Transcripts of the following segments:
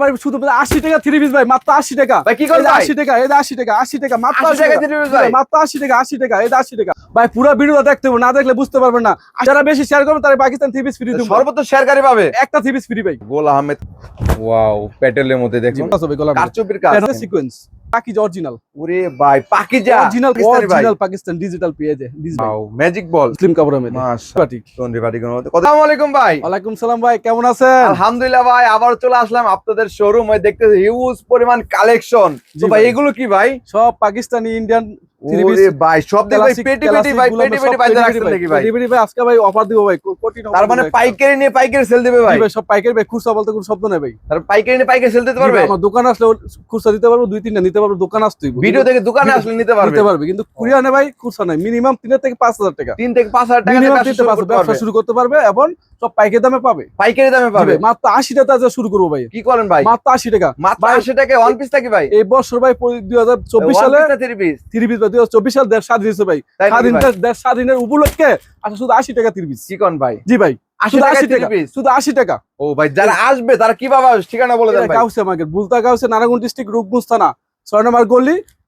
ভাই শুধু আশি টাকা থ্রি পিস ভাই মাত্র আশি টাকা। ভাই, কি করে আশি টাকা এটা আশি টাকা আশি টাকা মাত্র আশি টাকা? মাত্র আশি টাকা আশি টাকা এটা আশি টাকা। ভাই পুরো ভিডিও দেখতে না দেখলে বুঝতে পারবেন না। যারা বেশি শেয়ার করবে তারা পাকিস্তান থ্রি পিস ফ্রি দেবো। সর্বোচ্চ শেয়ারকারী পাবে। একটা থ্রি পিস ফ্রি ভাই। গোল আহমেদ। ওয়াও প্যাটেলের মধ্যে দেখুন। কারচুপির কাজ। সিকোয়েন্স বাকি অরিজিনাল ওরে ভাই Pakeezah. Original original Pakistan digital পেয়েছে ওয়াও ম্যাজিক বল মুসলিম কাপড়ের মধ্যে। মাশাআল্লাহ। তন্দ্রি মধ্যে আসসালামু আলাইকুম ভাই। ওয়ালাইকুম সালাম ভাই কেমন আছেন? আলহামদুলিল্লাহ ভাই আবার চলে আসলাম আপনাদের শোরুম ওই দেখতে হিউজ পরিমাণ কালেকশন তো ভাই। এগুলো কি ভাই? সব পাকিস্তানি ইন্ডিয়ান ভাই সব ভাই পেটি পেটি ভাই পেটি পেটি বাইরে নাকি ভাই। পেটি ভাই আজকে ভাই অফার দিব ভাই কোটি তার মানে পাইকারি নিয়ে পাইকারি সেল দিবে ভাই? ভাই সব পাইকারি ভাই খুচরা বলতে কোনো শব্দ নেই ভাই। তার পাইকারি নিয়ে পাইকারি সেল দিতে পারবে? আমার দোকান আসলে খুচরা দিতে পারব দুই তিনটা নিতে পারব দোকান আসতেই ভিডিও থেকে দোকানে আসলে নিতে পারবে। নিতে পারবে কিন্তু কুরিয়ার নে ভাই খুচরা নাই মিনিমাম তিনের থেকে পাঁচ হাজার টাকা। তিন থেকে পাঁচ হাজার টাকা মিনিমাম দিতে শুরু পারবে করতে ব্যবসা পারবে। শুরু করতে পারবে এবং সব পাইকারি দামে পাবে। পাইকারি দামে পাবে? মাত্র আশি টাকা থেকে শুরু করব ভাই। কি করেন ভাই? মাত্র আশি টাকা। মাত্র ভাই, আশি টাকা ওয়ান পিস থাকি ভাই? এই বছর ভাই দুই হাজার চব্বিশ সালে থ্রি পিস থ্রি পিস দুই হাজার চব্বিশ সালে দেশ স্বাধীন হয়েছে ভাই? স্বাধীনতা দেশ স্বাধীনের উপলক্ষে আচ্ছা শুধু আশি টাকা কি করেন ভাই? জি ভাই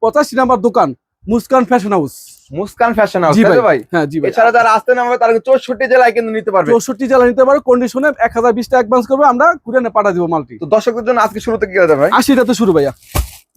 পঁচাশি নম্বর দোকান Muskan fashion house Muskan fashion house ভাই হ্যাঁ জি ভাই। এছাড়া যারা আসতে তারা চৌষট্টি জেলায় কিন্তু নিতে পারবে। চৌষট্টি জেলা নিতে পারো কন্ডিশনে এক হাজার বিশটা অ্যাডভান্স করবে আমরা কুরিয়ানে পাঠা দিব মালটি। তো দর্শকদের জন্য আজকে শুরুতে কি ভাই? আশিটাতে শুরু ভাইয়া।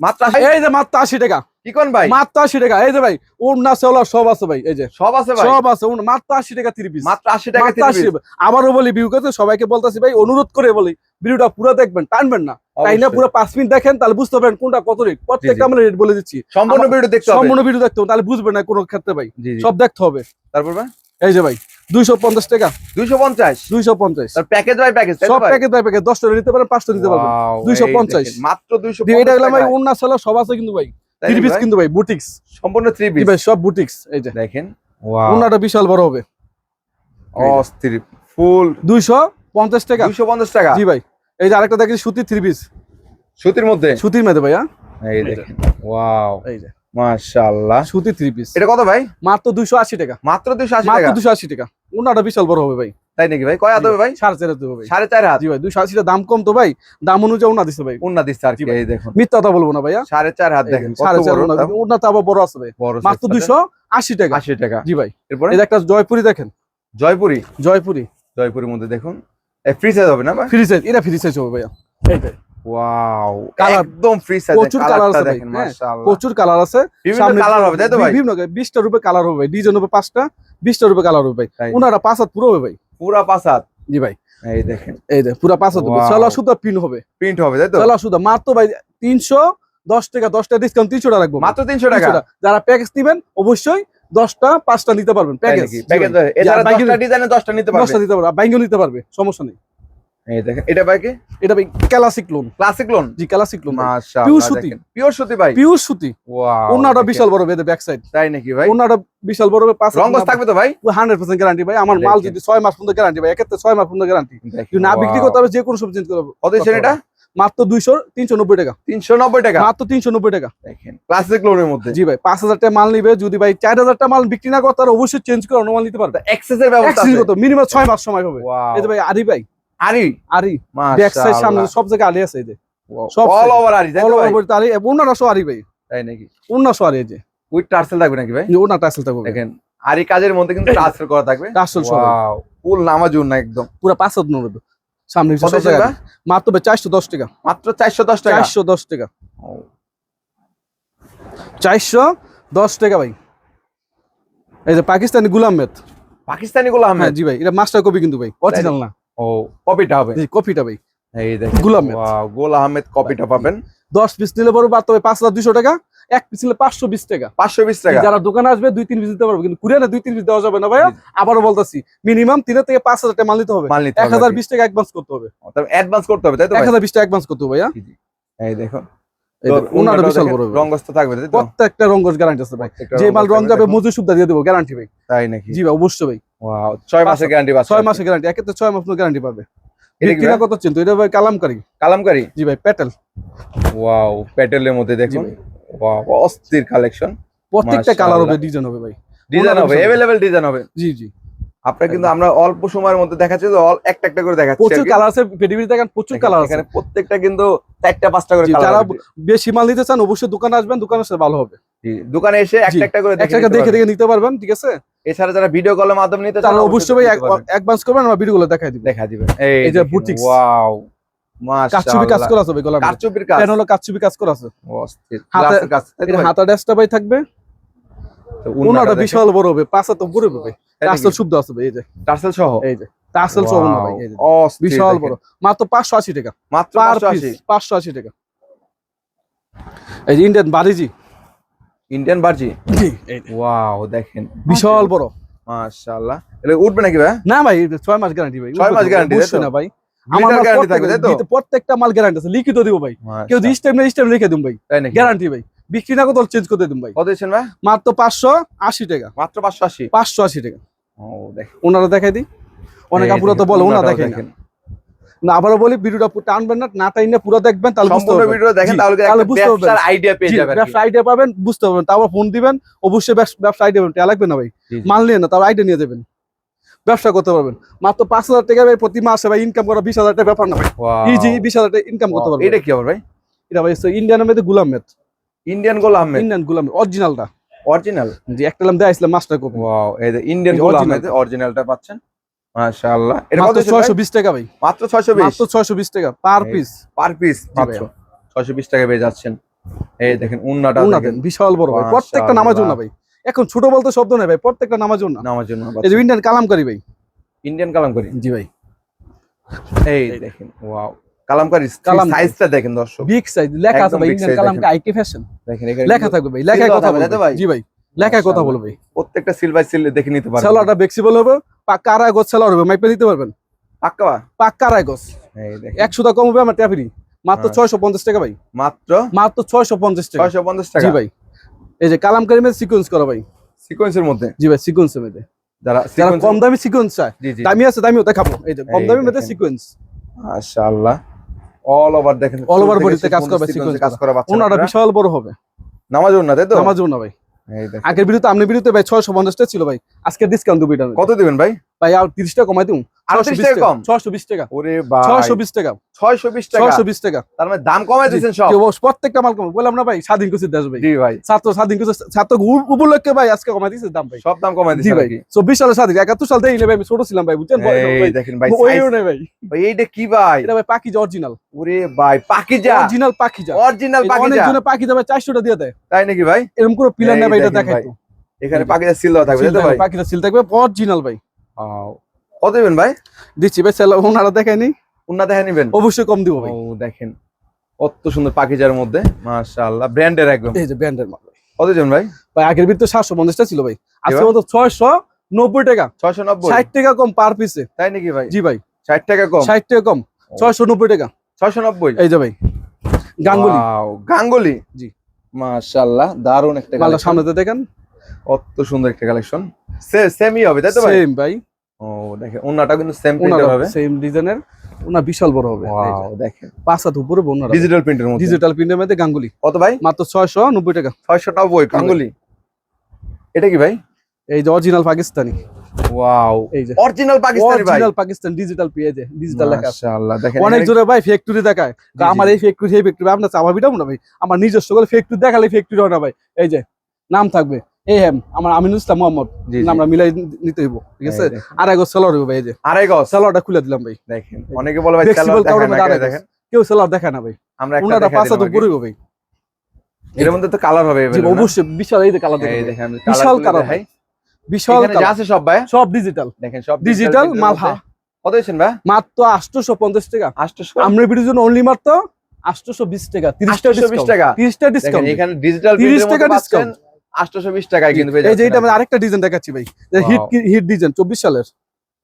মাত্র এই যে মাত্র আশি টাকা। কি কোন ভাই? মাত্র আশি টাকা। এই যে ভাই ওড়না সেওলা সব আছে ভাই এই যে। সব আছে ভাই? সব আছে ওড়না, মাত্র আশি টাকা থ্রি মাত্র আশি টাকা মাত্র থ্রি আশি পিস আবারও বলি ভিউ করতে সবাইকে বলতেছি ভাই অনুরোধ করে বলি ভিডিওটা পুরো দেখবেন টানবেন না। তাই না পুরো পাঁচ মিনিট দেখেন তাহলে বুঝতে পারবেন কোনটা কত রেট প্রত্যেকটা আমরা রেট বলে দিচ্ছি। সম্পূর্ণ ভিডিও দেখতে হবে। সম্পূর্ণ ভিডিও দেখতে হবে তাহলে বুঝবেন না কোনো ক্ষেত্রে ভাই। সব দেখতে হবে। তারপর ভাই? এই যে ভাই দুইশো পঞ্চাশ টাকা। দুইশো পঞ্চাশ? দুইশো পঞ্চাশ। প্যাকেজ বাই প্যাকেজ সব ভাই? বাই প্যাকেট দশটা নিতে পারেন পাঁচটা নিতে পারবেন। Wow, 250 এই দেখেন, মাত্র দুইশো এটা গেলাম ভাই অন্য সেলা সব আছে কিন্তু ভাই। থ্রি পিস কিন্তু ভাই বুটিক্স সম্পূর্ণ থ্রি জি পিস ভাই সব বুটিক্স এই যে। দেখেন অন্যটা বিশাল বড় হবে। অস্থির ফুল দুইশো পঞ্চাশ টাকা। দুইশো পঞ্চাশ টাকা? জি ভাই এই যে আরেকটা দেখি সুতির থ্রি পিস সুতির মধ্যে? সুতির মেয়েদের ভাইয়া এই দেখেন ওয়াও এই যে। মাশাআল্লাহ। সুতির থ্রি পিস এটা কত ভাই? মাত্র দুইশো আশি টাকা। মাত্র দুইশো আশি মাত্র টাকা? দুশো আশি টাকা। অন্যটা বিশাল বড় হবে ভাই। তাই নাকি ভাই? কয় হাত হবে ভাই? সাড়ে চার হাতে হবে ভাই। সাড়ে চার হাত? জি ভাই দুশো আশিটা দাম কম তো ভাই। দাম অনুযায়ী ওনা দিচ্ছে ভাই। উন্না দিচ্ছে আর কি। এই দেখুন। মিথ্যা কথা বলব না ভাইয়া। সাড়ে চার হাত দেখেন কত বড় ওনা তো আবার বড় আছে ভাই। মাত্র size দুইশো আশি টাকা। আশি টাকা। জি ভাই। এরপরে? এই একটা জয়পুরি দেখেন। জয়পুরি? জয়পুরি। জয়পুরির মধ্যে দেখুন। ফ্রি সাইজ হবে না ভাই? ফ্রি সাইজ এটা ফ্রি সাইজ হবে ভাইয়া। এই যে, ওয়াও একদম ফ্রি সাইজ প্রচুর colour আছে দেখেন হ্যাঁ, মাশাআল্লাহ। প্রচুর কালার আছে। বিভিন্ন কালার হবে তাই তো ভাই? বিভিন্ন বিশটা রূপে কালার হবে ডিজাইন হবে পাঁচটা বিশটা রূপে কালার হবে ভাই। তাই। ওনারা পাঁচ হাত পুরো হবে ভাই। পুরা পাঁচ হাত? জি ভাই। এই দেখেন। এই যে পুরো পাঁচ হাত হবে। Wow. সুতা পিন হবে। প্রিন্ট হবে তাই তো? চলা সুতা। মাত্র ভাই টাকা ডিসকাউন্ট তিনশো টাকা রাখব মাত্র 300 টাকা। যারা প্যাকেজ দিবেন অবশ্যই দশটা পাঁচটা নিতে পারবেন প্যাকেজ এছাড়া দশটা ডিজাইনে দশটা নিতে দশটা পারবে নিতে পারবে। বাইঙ্গও নিতে পারবে সমস্যা নেই। এই দেখেন এটা ভাই কি? এটা ভাই ক্লাসিক লোন ক্লাসিক লোন জি ক্লাসিক লোন মাশাআল্লাহ Pure সুতি। পিওর সুতি ভাই। পিওর সুতি। ওয়াও ওনাটা বিশাল বড় বেদে ব্যাক সাইড তাই নাকি ভাই? ওনাটা বিশাল বড় হবে পাঁচ রঙ্গস থাকবে তো ভাই? হান্ড্রেড পার্সেন্ট গ্যারান্টি ভাই। আমার মাল যদি মাস পর্যন্ত গ্যারান্টি ভাই এক্ষেত্রে মাস পর্যন্ত গ্যারান্টি না বিক্রি করতে হবে যে কোনো সবজি কত এটা? মাত্র দুইশো তিনশো নব্বই টাকা। তিনশো নব্বই টাকা? মাত্র তিনশো নব্বই টাকা। দেখেন ক্লাসিক লোনের মধ্যে। জি ভাই পাঁচ হাজার টাকা মাল নিবে যদি ভাই চার হাজার টাকা মাল বিক্রি না করতে অবশ্যই চেঞ্জ করে অন্য মাল নিতে পারবে। এক্সেসের ব্যবস্থা মিনিমাম ছয় মাস সময় হবে। এই ভাই আরি ভাই আরি। আরি। ব্যাক সাইড সামনে সব জায়গায় আলি আছে এই যে। সব all over aari all over সহ আরি ভাই। তাই নাকি? সহ আরি এই যে। উইথ টার্সেল থাকবে নাকি ভাই? ওনার টাসেল থাকবে। দেখেন আরি কাজের মধ্যে কিন্তু টার্সেল করা থাকবে। সহ ওয়াও ফুল নামাজুন না একদম। পুরো পাঁচ নব্বই সামনে কত সব ছিল মাত্র ভাই চারশো দশ টাকা। মাত্র চারশো দশ টাকা? চারশো দশ টাকা। ও, চারশো দশ টাকা ভাই। এই যে পাকিস্তানি গুলাম মেদ। পাকিস্তানি গুলো হ্যাঁ আহমেদ জি ভাই এটা মাস্টার কপি কিন্তু ভাই। অরিজিনাল না। ও কপিটা হবে? কপিটা ভাই। এই দেখেন গুল আহমেদ। ওয়াও গোল আহমেদ কপিটা পাবেন। দশ পিস নিলে পরে বাদ তবে পাঁচ হাজার দুশো টাকা এক পিস নিলে পাঁচশো বিশ টাকা। পাঁচশো বিশ টাকা। যারা দোকানে আসবে দুই তিন পিস দিতে পারবে কিন্তু কুরিয়ানে দুই তিন পিস দেওয়া যাবে না ভাইয়া। জি। আবারও বলতেছি মিনিমাম তিনের থেকে পাঁচ হাজার টাকা মাল নিতে হবে। এক হাজার? বিশ টাকা অ্যাডভান্স করতে হবে। তবে অ্যাডভান্স করতে হবে তাই তো এক ভাই? হাজার বিশ টাকা অ্যাডভান্স করতে হবে ভাইয়া। এই ওনাটা বিশাল বড় থাকবে প্রত্যেকটা রঙ্গস গ্যারান্টি আছে ভাই। যে মাল রং যাবে। মজুর সুবিধা দিয়ে দেবো গ্যারান্টি ভাই। তাই নাকি? জি ভাই অবশ্যই ভাই। ছয় মাসের গ্যারান্টি পাচ্ছে ছয় মাসের গ্যারান্টি এক্ষেত্রে ছয় মাস গ্যারান্টি পাবে এটা কি বিক্রি না ভাই? কত চিন্তা এটা ভাই কালামকারী কালামকারি জি ভাই প্যাটেল ওয়াও প্যাটেলের মধ্যে দেখুন ভাই। ওয়াও অস্থির কালেকশন প্রত্যেকটা কালার মাশাআল্লাহ। হবে ডিজাইন হবে ভাই ডিজাইন ওনাটা হবে বিশাল। अवेलेबल ডিজাইন হবে জি জি আপনার কিন্তু আমরা অল্প সময়ের মধ্যে দেখাচ্ছি তো অল- একটা একটা করে দেখাচ্ছি প্রচুর আর কি। কালার আছে পেডিবিরি দেখেন প্রচুর দেখেন, কালার আছে এখানে প্রত্যেকটা কিন্তু চারটা পাঁচটা করে জি, কালার যারা বেশি মাল নিতে চান অবশ্যই দোকানে আসবেন দোকানের সাথে ভালো হবে দোকানে এসে একটা একটা করে একটা দেখে দেখে নিতে পারবেন ঠিক আছে? এছাড়া যারা ভিডিও কলের মাধ্যমে নিতে চান অবশ্যই ভাই। অ্যাডভান্স করবেন। আমরা ভিডিওগুলো দেখাই দিব। দেখা দিবেন। এই যে boutiques। ওয়াও কাজ করা আছে গলা কারচুপির কাজ। হলো কাচুবি কাজ করা আছে। অস্থির হাতে- গ্লাসের কাজ। তাই তো এটা ভাই? হাতা ড্যাশটা ভাই থাকবে। ওনাটা বিশাল বড় হবে পাঁচা তো হবে? টাসেল শুদ্ধ আছে এই যে। টার্সেল সহ? এই যে টাসেল সহ না ভাই এই যে। বিশাল বড়। মাত্র পাঁচশো আশি টাকা। মাত্র পার 580 পাঁচশো আশি টাকা। এই যে ইন্ডিয়ান বাড়িজি ইন্ডিয়ান বার্জি জি। ওয়াও দেখেন। বিশাল বড়। মাশাআল্লাহ। এটা উঠবে নাকি ভাই? না ভাই এটা ছয় মাস গ্যারান্টি ভাই। ছয় মাস guarantee, অবশ্যই না ভাই। আমার গ্যারান্টি থাকবে তাই তো? প্রত্যেকটা মাল গ্যারান্টি আছে। লিখিত দিব ভাই। কেউ যদি স্টেপ না স্টেপ লিখে দিন ভাই। তাই গ্যারান্টি ভাই। বিক্রি না করতে চেঞ্জ করে দিন ভাই। কত দিচ্ছেন ভাই? মাত্র পাঁচশো আশি টাকা। মাত্র 580 পাঁচশো আশি টাকা। ও দেখেন। ওনারা দেখাই দিই। অনেক আপুরা তো বলে ওনারা দেখেন। না আবারও বলি ভিডিওটা টানবেন না না টাইনে পুরো দেখবেন তাহলে বুঝতে সম্পূর্ণ পারবেন। ভিডিও দেখেন তাহলে তাহলে বুঝতে পারবেন। আইডিয়া পেয়ে যাবেন ব্যবসা আইডিয়া পাবেন বুঝতে পারবেন। তারপর ফোন দিবেন অবশ্যই ব্যবসা- আইডিয়া পাবেন। লাগবে না ভাই। মাল নিয়ে না তার আইডিয়া নিয়ে যাবেন। ব্যবসা করতে পারবেন। মাত্র পাঁচ হাজার টাকা ভাই প্রতি মাসে ভাই ইনকাম করা বিশ হাজার টাকা ব্যাপার না ভাই। ইজি বিশ হাজার টাকা ইনকাম করতে পারবেন। এটা কি আবার ভাই? এটা ভাই ইন্ডিয়ানের মধ্যে গুলাম মেদ ইন্ডিয়ান গোল আহমেদ ইন্ডিয়ান গুলাম অরিজিনালটা অরিজিনাল জি একটা লাম দেয়া ইসলাম মাস্টার কপি ওয়াও এই যে ইন্ডিয়ান এই গোল original। অরিজিনালটা পাচ্ছেন? মাশাআল্লাহ। এটা কত মাত্র ছয়শো ছয়শো বিশ টাকা ভাই। মাত্র 620 মাত্র ছয়শো বিশ টাকা পার পিস। Per piece. মাত্র 620 টাকা পেয়ে যাচ্ছেন। এই দেখেন উন্নাটা দেখেন। বিশাল বড় ভাই। প্রত্যেকটা নামাজ না ভাই। এখন ছোট বলতে শব্দ নেই ভাই প্রত্যেকটা নামাজ না নামার জন্য এই যে ইন্ডিয়ান কালামকারি ভাই। ইন্ডিয়ান কালামকারি? জি ভাই। এই দেখেন ওয়াও কালামকারি। সাইজটা দেখেন দর্শক। বিগ সাইজ লেখা আছে ভাই ইন্ডিয়ান কালামকা ফ্যাশন দেখেন। লেখা থাকবে ভাই লেখায় কথা ভাই? জি ভাই। লেখায় কথা বলবে। প্রত্যেকটা সিল বাই সিল দেখে নিতে পারবেন সেলারটা ফ্লেক্সিবল হবে পাক্কা আড়াই গজ সেলার হবে মাইপে নিতে পারবেন? পাক্কা? পাক্কা আড়াই গজ। এই দেখেন। একশো টাকা কম হবে আমার ট্যাফিরি মাত্র হ্যাঁ। ছয়শো পঞ্চাশ টাকা ভাই। মাত্র? মাত্র ছয়শো পঞ্চাশ টাকা। 650 টাকা? জি ভাই। এই যে কালামকারি মেয়ে সিকোয়েন্স করা ভাই। সিকোয়েন্সের মধ্যে? জি ভাই সিকোয়েন্স মধ্যে। যারা যারা কম দামি সিকোয়েন্স চায় দামি আছে দামিও দেখাবো। এই যে কম দামি মধ্যে। সিকোয়েন্স মাশাআল্লাহ। অল ওভার দেখেন। অল ওভার শুরু থেকে body তে শেষ কাজ করবে, sequence কাজ করা বাচ্চা ওনাটা বিশাল বড় হবে। নামাজ না তাই তো? নামাজ না ভাই। আগের বিরুদ্ধে আপনি বিরুদ্ধে ভাই ছয়শো পঞ্চাশটা ছিল ভাই। আজকে ডিসকাউন্ট দেবো কত দেবেন ভাই? ভাই আর তিরিশটা কমাই দিন 38 কম? ছয়শো বিশ টাকা। ওরে ভাই। টাকা। 620 টাকা? ছয়শো বিশ টাকা। তার মানে প্রত্যেকটা মাল কম বললাম না ভাই স্বাধীন কুচির দেশ ভাই। ভাই। ছাত্র স্বাধীন ছাত্র উপলক্ষে ভাই আজকে কমাই দিয়েছে দাম ভাই। সব দাম কমাই ভাই। চব্বিশ সালে স্বাধীন। একাত্তর সাল ভাই আমি ছোট ছিলাম ভাই বুঝছেন? ভাই। দেখেন ভাই এইটা কি ভাই? এটা ভাই পাখি অরিজিনাল ওরে ভাই পাকিজা। অরিজিনাল পাখি যা অরিজিনাল পাখি দিয়ে দেয়। তাই নাকি ভাই? এরকম কোনো পিলার নেই ভাই এটা দেখাই তো এখানে। পাকিজা সিল দেওয়া থাকবে ভাই? পাখিটা সিল থাকবে অরিজিনাল ভাই. কত দিবেন ভাই? দিচ্ছি ভাই সেলা ওনারা দেখায়নি উন্না দেখে নিবেন? অবশ্যই কম দিব ভাই। ও দেখেন। কত সুন্দর পাকিজার মধ্যে। মাশাআল্লাহ ব্র্যান্ডের একদম। এই যে ব্র্যান্ডের মাল। কত দিবেন ভাই? ভাই আগের বিরুদ্ধে সাতশো পঞ্চাশটা ছিল ভাই। আজকে? মতো ছয়শো নব্বই টাকা। 690 ষাট টাকা কম পার পিসে তাই নাকি ভাই? জি ভাই। 60 টাকা কম? ষাট টাকা কম। ছয়শো নব্বই টাকা। 690 এই যে ভাই। গাঙ্গুলি। Wow, গাঙ্গুলি? জি। মাশাআল্লাহ দারুণ একটা কালেকশন সামনেতে দেখেন। কত সুন্দর একটা কালেকশন সেমই হবে তাই তো ভাই? সেম ভাই। ও দেখেন কিন্তু সেম ওনার হবে। সেম ডিজাইনের ওনার বিশাল বড় হবে। ওয়াও দেখেন। পাঁচ হাত উপরে বোনার ডিজিটাল প্রিন্টের মধ্যে। ডিজিটাল প্রিন্টের মধ্যে গাঙ্গুলি। কত ভাই? মাত্র ছয়শো নব্বই টাকা। 690 গাঙ্গুলি। এটা কি ভাই? এই যে অরিজিনাল পাকিস্তানি। ওয়াও এই যে। অরিজিনাল পাকিস্তানি ভাই। অরিজিনাল পাকিস্তান ডিজিটাল পেয়েছে ডিজিটাল লেখা। মাশাআল্লাহ দেখেন অনেক জোরে ভাই ফ্যাক্টরি দেখায়। আমার এই ফ্যাক্টরি সেই ফ্যাক্টরি আপনার না ভাই। আমার নিজস্ব করে ফ্যাক্টরি দেখালে ফ্যাক্টরি হয় না ভাই। এই যে নাম থাকবে। এ এম আমার আমিনুল ইসলাম মোহাম্মদ জি। মিলাই নিতে হইব ঠিক আছে? এই দেখেন। আর একবার সেলার হইব ভাই এই যে। আড়াই গজ? সেলারটা খুলে দিলাম ভাই। দেখেন অনেকে বলে ভাই সেলার দেখেন আড়াই গজ। কেউ সেলার দেখায় না ভাই। আমরা একটা ওনাটা দেখাই পাঁচ হাত দিলাম আর কি। উপরে হইব ভাই এর মধ্যে তো কালার হবে অবশ্যই বিশাল এই যে কালার দেখেন বিশাল কালার দেখাই। বিশাল কালার আছে সব ভাই? সব ডিজিটাল দেখেন সব ডিজিটাল মালহা। কত দিয়েছেন ভাই? মাত্র আটশোশো পঞ্চাশ টাকা। আটশোশো? আমরা ভিডিওর জন্য অনলি মাত্র আটশোশো বিশ টাকা তিরিশ টাকা 820 টাকা। তিরিশ টাকা ডিসকাউন্ট এখানে ডিজিটাল 30 টাকা মধ্যে discount। 820 টাকায় কিন্তু এই যে এটা আরেকটা ডিজাইন দেখাচ্ছি ভাই। হিট. হিট ডিজাইন চব্বিশ সালের।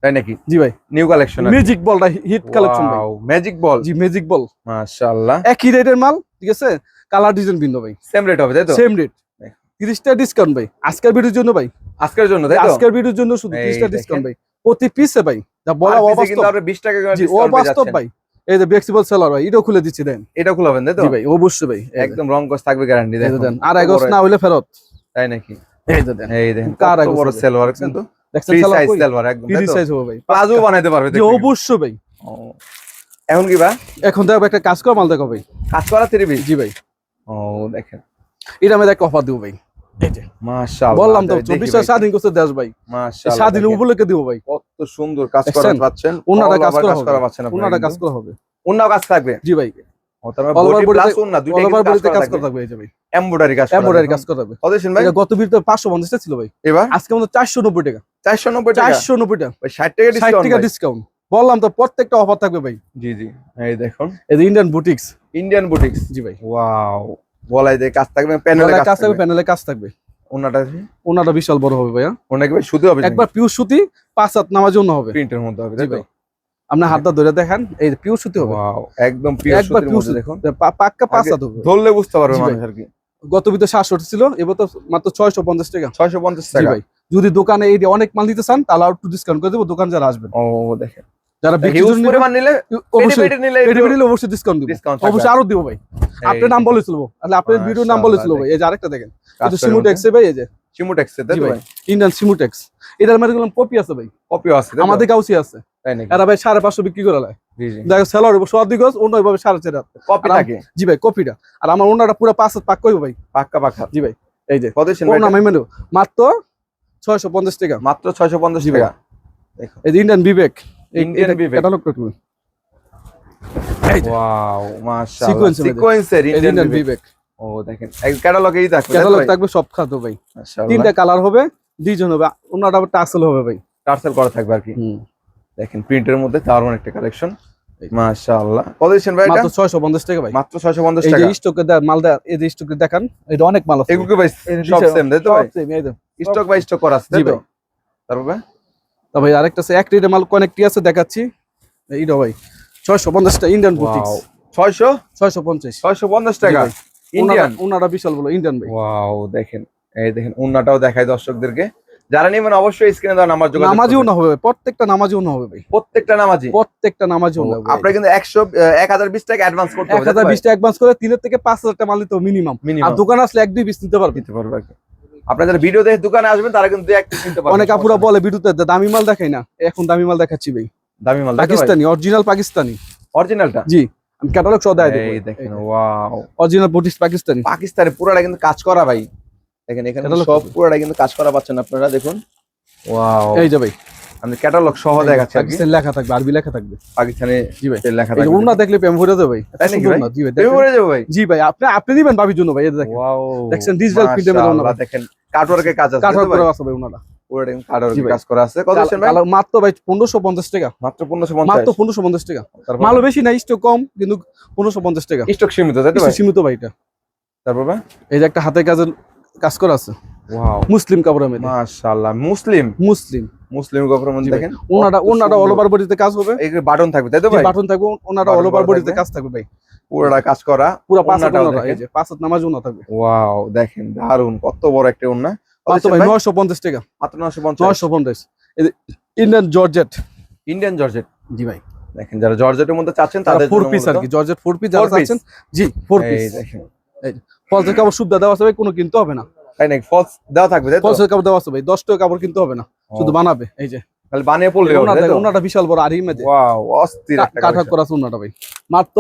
তাই নাকি? জি ভাই। নিউ কালেকশন ম্যাজিক বলটা হিট কালেকশন ভাই। ম্যাজিক বল জি ম্যাজিক বল মাশাআল্লাহ। একই রেটের মাল ঠিক আছে? কালার ডিজাইন ভিন্ন ভাই। সেম রেট হবে তাই তো? সেম রেট তিরিশ টাকা ডিসকাউন্ট ভাই। আজকের ভিডিওর জন্য ভাই। আজকের জন্য তাই তো? আজকের ভিডিওর জন্য শুধু এই তিরিশ টাকা দেখেন। ডিসকাউন্ট ভাই। প্রতি পিসে ভাই যা বলা অবাস্তব। কিন্তু আপনি 20 টাকা করে ডিসকাউন্ট অবাস্তব ভাই। এই যে ফ্লেক্সিবল সেলার ভাই এটাও খুলে দিচ্ছি দেন। এটা খুলাবেন তাই তো? জি ভাই অবশ্যই ভাই। একদম রং কস থাকবে গ্যারান্টি দেন আর এগোস না হইলে ফেরত। তাই নাকি? এই যে দেন এই দেখেন কার বড়? সেলওয়ার কিন্তু দেখছেন সাইজ কই? একদম ফ্রি সাইজ হবে ভাই। প্লাজো বানাইতে পারবে জি অবশ্যই ভাই। এখন কি ভাই? এখন দেখো একটা কাজ করা মাল দেখো ভাই। কাজ করা থ্রি জি ভাই। ও দেখেন। এটা আমি একটা অফার দিব ভাই। বললাম তো চব্বিশ স্বাধীন করছে দেশ ভাই। স্বাধীন উপলক্ষে দিব ভাই। কত সুন্দর কাজ করা? পাচ্ছেন। ওনাটা কাজ করা পাচ্ছেন আপনারা কাজ। করা হবে। ওনাও কাজ থাকবে? জি ভাই। মানে তে- বডিতে কাজ করা করা থাকবে। থাকবে এই যে ভাই। এমব্রয়ডারি কাজ এমব্রয়ডারি কাজ করা থাকবে কত ভাই গত ভিডিওতে পাঁচশো পঞ্চাশটা ছিল ভাই। এবার? আজকে আমাদের টাকা। 490 টাকা? টাকা। ভাই 60 টাকা ষাট ডিসকাউন্ট টাকা ডিসকাউন্ট বললাম তো প্রত্যেকটা অফার থাকবে ভাই। জি জি। এই দেখুন। এই যে ইন্ডিয়ান বুটিক্স ইন্ডিয়ান বুটিক্স জি ভাই। ওয়াও বলাই দিয়ে কাজ থাকবে প্যানেলে কাজ থাকবে প্যানেলে কাজ থাকবে। ওনাটা ওনাটা বিশাল বড় হবে ভাইয়া। ওনাকে ভাই শুধু হবে একবার পিউর সুতি পাঁচ হাত নামার জন্য হবে। প্রিন্টের মধ্যে হবে তাই ভাই। আপনি হাতটা ধরে দেখান এই পিউর সুতি হবে। একদম সুতি। দেখুন। পাক্কা পাঁচ হাত হবে। ধরলে বুঝতে পারবে মানুষ আর কি। গত ভিতরে সাতশো ছিল এবার তো মাত্র ছয়শো পঞ্চাশ টাকা। 650 জি টাকা? ভাই যদি দোকানে এই অনেক মাল দিতে চান তাহলে আর একটু ডিসকাউন্ট করে দেবো দোকান যারা আসবেন। ও দেখেন। যারা নিলে অবশ্যই নিলে ডিসকাউন্ট দিব। অবশ্যই আরও দিব ভাই। আপনার নাম বলে চলবো। তাহলে আপনার ভিডিওর নাম বলে চলবো ভাই। এই যে আরেকটা দেখেন। এটা সিমুটেক্স ভাই এই যে। সিমুটেক্স তাই জি তো ভাই ভাই? ইন্ডিয়ান সিমুটেক্স এটার মধ্যে কপি আছে ভাই। কপিও আছে আমাদের কাউসি আছে। এরা ভাই সাড়ে পাঁচশো বিক্রি করে অন্য ভাবে সাড়ে চার কপি থাকে? জি ভাই কপিটা আর আমার ওনাটা পুরো পাঁচ হাত পাক করব ভাই। পাক্কা পাক্কা। জি ভাই এই যে। কত ছিল ভাই? ওনা মেমেন্টো মাত্র ছয়শো পঞ্চাশ টাকা। মাত্র 650 জি ভাই। টাকা। এই যে ইন্ডিয়ান বিবেক ওয়াও মাশাআল্লাহ। সিকোয়েন্সের ইন্ডিয়ান বিবেক ও দেখেন ক্যাটালগেই থাকবে ক্যাটালগ থাকবে সব ভাই। তিনটা কালার হবে দুইজন হবে। আবার টাসেল হবে ভাই। টার্সেল করা থাকবে আর কি। দেখেন প্রিন্টের মধ্যে দারুণ একটা কালেকশন এই। মাশাআল্লাহ। কত দিচ্ছেন ভাই মাত্র ছয়শো পঞ্চাশ টাকা ভাই। মাত্র 650 এই যে টাকা। স্টকে মাল দেয় এই যে স্টকে দেখান এটা অনেক মাল আছে। এগুলো ভাই সব সেম তাই তো ভাই? same, এই স্টক বাই স্টক করা আছে তো? ভাই। তারপর ভাই? তা আরেকটা আছে এক রেটে মাল কনেকটি আছে দেখাচ্ছি। এইটা ভাই ইন্ডিয়ান বুটিক্স ওয়াও 600 ছয়শো? পঞ্চাশ। 650 টাকা। ইন্ডিয়ান ওনারা বিশাল বলো ইন্ডিয়ান ভাই। ওয়াও দেখেন এই দেখেন উন্নাটাও দেখায় দর্শকদেরকে। যারা নেবেন অবশ্যই স্ক্রিনে দেওয়া নাম্বার যোগাযোগ নামাজিও। না হবে প্রত্যেকটা নামাজিও না হবে ভাই। প্রত্যেকটা নামাজি। প্রত্যেকটা নামাজিও না হবে আপনারা কিন্তু 100 1020 টাকা অ্যাডভান্স করতে হবে হাজার বিশটা অ্যাডভান্স করে তিনের থেকে পাঁচ হাজার টাকা মাল দিতে মিনিমাম আর দোকান আসলে এক দুই পিস নিতে পারবে। দিতে পারবে যারা ভিডিও দেখে দোকানে আসবেন তারা কিন্তু এক piece নিতে পারবেন অনেক আপুরা বলে বিদ্যুতের দামি মাল দেখাই না। এখন দামি মাল দেখাচ্ছি ভাই। দামি মাল পাকিস্তানি অরিজিনাল পাকিস্তানি। অরিজিনালটা জি আমি ক্যাটালগ সহ দেয় এই দেখেন ওয়াও অরিজিনাল বুটিক্স পাকিস্তানি। পাকিস্তানে পুরোটা কিন্তু কাজ করা ভাই। দেখেন এখানে সব পুরোটা কিন্তু কাজ করা পাচ্ছেন আপনারা দেখুন। ওয়াও এই যে ভাই আমি ক্যাটালগ সহ দেখাচ্ছি পাকিস্তানি লেখা থাকবে আরবি লেখা থাকবে। পাকিস্তানে জি ভাই। লেখা থাকবে। উন্না দেখলে প্রেম ভরে দেবে ভাই। তাই নাকি ভাই? জি ভাই তুমি দেখেন। পরে ভাই? জি ভাই আপনি আপনি দিবেন ভাবির জন্য ভাই এটা দেখেন। ওয়াও এর মধ্যে মাশাআল্লাহ, দেখেন কাটওয়ার্কের কাজ আছে? করে আছে ভাই উনারা পুরোটা কাটওয়ার্কের কাজ করা আছে। কত ভাই? মাত্র ভাই পনেরোশো পঞ্চাশ টাকা। মাত্র 1550 মাত্র পনেরোশো পঞ্চাশ টাকা। তারপর? মালও বেশি না স্টক কম কিন্তু পনেরোশো পঞ্চাশ টাকা। স্টক সীমিত তাই তো ভাই? সীমিত ভাই এটা। তারপর ভাই? এই যে একটা হাতের কাজের কাজ করা আছে। ওয়াও মুসলিম কাপড়ের মধ্যে। মাশাআল্লাহ মুসলিম? মুসলিম। মুসলিম কাপড়ের মধ্যে দেখেন? ওনারা কত ওনারা অল। ওভার বডিতে কাজ হবে। এই বাটন থাকবে তাই তো ভাই? বাটন থাকবে। ওনারা Button অল ওভার বডিতে কাজ থাকবে ভাই। পুরোটা কাজ করা পুরো পাঁচ হাত ওড়নাটাও ওনারা দেখেন। এই যে পাঁচ হাত নামাজ ওনা থাকবে। ওয়াও দেখেন দারুণ কত বড় একটা ওন্না কত ভাই ভাই? নয়শো পঞ্চাশ টাকা। মাত্র 950 নয়শো পঞ্চাশ। ইন্ডিয়ান জর্জেট ইন্ডিয়ান জর্জেট জি ভাই। দেখেন যারা জর্জেটের মধ্যে চাচ্ছেন তাদের ফোর পিস আর কি জর্জেট ফোর পিস যারা চাচ্ছেন জি ফোর এই পিস দেখেন। ফলসের কাপড় সুবিধা দেওয়া আছে ভাই কোনো কিনতে হবে না। তাই নাকি? ফলস দেওয়া থাকবে ফলসের কাপড় দেওয়া আছে ভাই দশ টাকা কাপড় কিনতে হবে না শুধু বানাবে এই যে। বানিয়ে পড়লে ওনাটা বিশাল বড় আর ইমেজে ওয়াও অস্থির কাঠা করা ওনাটা ভাই। মাত্র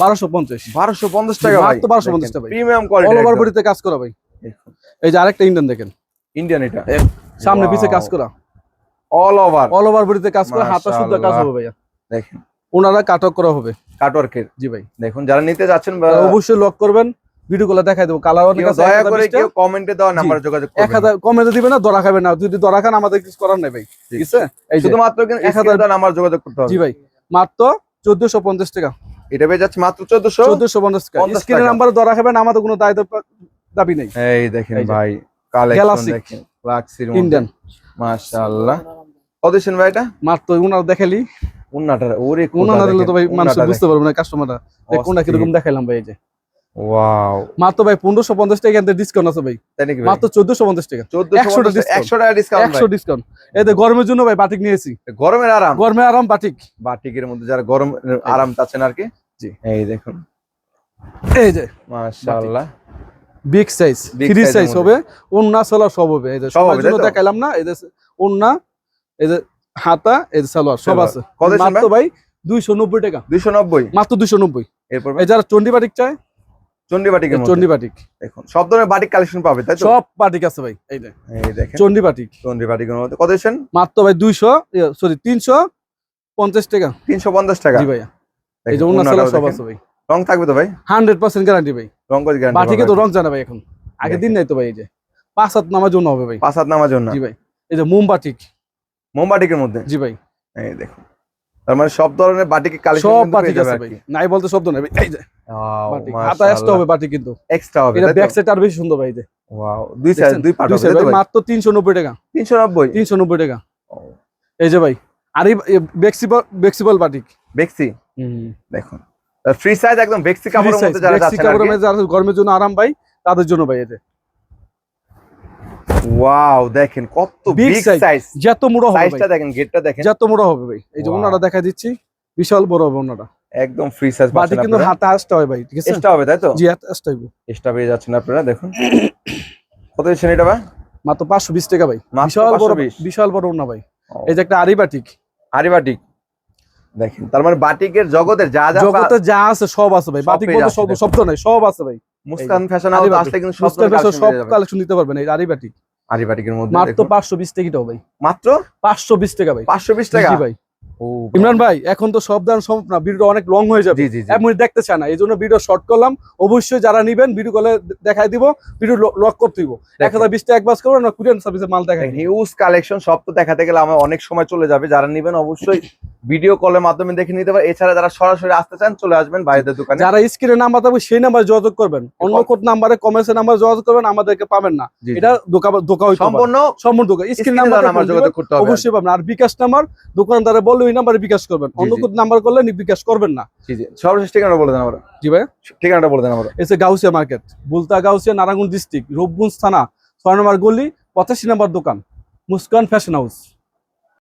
বারোশো পঞ্চাশ। 1250 টাকা ভাই। মাত্র 1250 টাকা ভাই। প্রিমিয়াম অল ওভার বডিতে কাজ করা ভাই। এই যে আরেকটা ইন্ডিয়ান দেখেন। ইন্ডিয়ান এটা। সামনে পিছে কাজ করা। অল ওভার অল ওভার বডিতে কাজ করে হাতা শুদ্ধ কাজ। হবে ভাইয়া। দেখেন। ওনারা কাটক করা হবে। কাটওয়ার্কের জি ভাই। দেখুন যারা নিতে যাচ্ছেন অবশ্যই লক করবেন। ভিডিও গুলো দেখাই দেবো। কালার অনেক দয়া করে কেউ কমেন্টে নাম্বারে যোগাযোগ করবেন। কমেন্টে না দরা খাবে না। যদি দরা খান আমাদের কিছু করার নেই ভাই। ঠিক আছে? এই শুধুমাত্র নাম্বার যোগাযোগ করতে হবে। জি ভাই মাত্র চোদ্দশো পঞ্চাশ টাকা। এটা পেয়ে যাচ্ছে মাত্র 1400 চোদ্দশো পঞ্চাশ টাকা। 50 স্ক্রিনের টাকা। নাম্বারে দরা খাবেন আমাদের কোনো দায়িত্ব দাবি নেই। এই দেখেন ভাই কালেকশন Classic। দেখেন লাক্সির ইন্ডিয়ান মাশাআল্লাহ। কত ভাই এটা? মাত্র দেখালি। উন্নাটা ওরে তো ভাই মানুষ বুঝতে পারবে না কাস্টমাররা কোনটা কীরকম দেখাইলাম ভাই এই যে। ওয়াও মাত্র ভাই পনেরোশো পঞ্চাশ টাকা এখান ডিসকাউন্ট আছে ভাই। তাই নাকি মাত্র চোদ্দশো পঞ্চাশ টাকা। 1450 100 টা discount। 100 টাকা ডিসকাউন্ট একশো ডিসকাউন্ট এতে গরমের জন্য ভাই বাটিক নিয়েছি। গরমের আরাম। গরমে আরাম বাটিক বাটিকের মধ্যে যারা গরম আরাম চাচ্ছেন আর কি। জি। এই দেখুন। এই যে মাশাআল্লাহ। বিগ সাইজ ফ্রি সাইজ হবে। অন্য চলা সব হবে। এই যে সব সবার জন্য দেখাইলাম না। এই যে ওন্না এই যে হাতা এই যে সালোয়ার সব আছে। কত মাত্র ভাই? দুইশো নব্বই টাকা। দুইশো নব্বই? মাত্র দুইশো নব্বই। এরপর এই যারা চন্ডী বাটিক চায় চন্ডী বাটিকের মধ্যে? বাটিক। দেখুন সব ধরনের বাটিক কালেকশন পাবে তাই সব বাটিক আছে ভাই এই যে। এই দেখেন। চন্ডী বাটিক। চন্ডী বাটিকের মধ্যে। কত দিচ্ছেন? মাত্র ভাই দুইশো সরি তিনশো পঞ্চাশ টাকা। তিনশো পঞ্চাশ টাকা। জি এই যে সব আছে ভাই। রং থাকবে তো ভাই? হান্ড্রেড পার্সেন্ট গ্যারান্টি ভাই। রং করে গ্যারান্টি বাটিকে তো রং জানা ভাই এখন। আগে দিন নাই তো ভাই এই যে। পাঁচ হাত নামার জন্য হবে ভাই। পাঁচ হাত নামার জন্য। জি ভাই। এই যে মোম বাটিক মোমবাটিকের মধ্যে? জি ভাই। এই দেখুন। তার মানে সব ধরনের বাটিকে কালেকশন সব বাটিক আছে ভাই। নাই বলতে এই যে হাতা এক্সট্রা হবে বাটিক কিন্তু। এক্সট্রা হবে এটা ব্যাক সাইড আর বেশি সুন্দর ভাই যে। ওয়াও দুই সাইড দেখছেন? দুই পার্ট হবে side তাই তো ভাই, ভাই মাত্র তিনশো নব্বই টাকা। 390 তিনশো নব্বই টাকা। এই যে ভাই আর এই বেক্সিবল বেক্সিবল বাটিক বেক্সি দেখুন। ফ্রি সাইজ একদম বেক্সি কাপড়ের মধ্যে যারা বেক্সি কাপড়ের মধ্যে যারা গরমের জন্য আরাম ভাই তাদের জন্য ভাই যে। ওয়াও দেখেন কত বিগ সাইজ যত মোড়া হবে সাইজটা দেখেন গেটটা দেখেন। যত মোড়া হবে ভাই। এই যে. ওনারা দেখা দিচ্ছি বিশাল বড় হবে ওনারা। একদম ফ্রি সাইজ বাটিক কিন্তু হাতে আসতে হয় ভাই ঠিক আছে? এক্সট্রা হবে তাই তো? জি আসতে হবে এক্সট্রা পেয়ে যাচ্ছেন আপনারা দেখুন। কত দিচ্ছেন এটা ভাই? মাত্র পাঁচশো বিশ টাকা ভাই। বিশাল বড় 520 বিশাল বড় ওনা ভাই। এই যে একটা আরি বাটিক। আরি বাটিক। দেখেন তার মানে বাটিকের জগতের যা যা জগতে যা আছে সব আছে ভাই। বাটিক বলতে সব শব্দ নাই সব আছে ভাই। Muskan fashion batik. আসলে কিন্তু সব। কালেকশন নিতে পারবেন এই আরি বাটিক। আরি বাটিকের মধ্যে মাত্র দেখুন। পাঁচশো বিশ টাকাটাও ভাই। মাত্র? পাঁচশো বিশ টাকা ভাই। পাঁচশো বিশ টাকা? ভাই। ও ইমরান ভাই এখন তো সব দান সম্ভব না ভিডিও অনেক লং হয়ে যাবে। এক মিনিট দেখতে চায় না এই জন্য ভিডিও শর্ট করলাম। অবশ্যই যারা নিবেন ভিডিও কলে দেখাই দিব ভিডিও লক করতে দিব। এক হাজার বিশ টাকা বাস করব কুরিয়ান সার্ভিসে মাল দেখাই। হিউজ কালেকশন সব তো দেখাতে গেলে আমার অনেক সময় চলে যাবে যারা নিবেন অবশ্যই ভিডিও কলের মাধ্যমে দেখে নিতে পারে এছাড়া যারা সরাসরি আসতে চান চলে আসবেন ভাইদের দোকানে। যারা স্ক্রিনে নাম্বার থাকবে সেই নাম্বার যোগাযোগ করবেন। অন্য কোড নাম্বারে কমেন্টের নাম্বার যোগাযোগ করবেন আমাদেরকে পাবেন না। এটা দোকান দোকান সম্পূর্ণ সম্পূর্ণ দোকান। স্ক্রিন নাম্বার নাম্বার যোগাযোগ করতে হবে। অবশ্যই পাবেন। আর বিকাশ নাম্বার দোকানদারে বললে ওই নাম্বারে বিকাশ করবেন। অন্য। কোড নাম্বার করলে নি- বিকাশ করবেন না। জি জি। সর্বশেষ ঠিকানা বলে দেন আমরা জি ভাই ঠিকানাটা বলে দেন আমরা এসে গাউসিয়া মার্কেট বুলতা গাউসিয়া নারায়ণগঞ্জ ডিস্ট্রিক্ট রূপগঞ্জ থানা ছয় নম্বর গলি পঁচাশি নম্বর দোকান মুস্কান ফ্যাশন হাউস।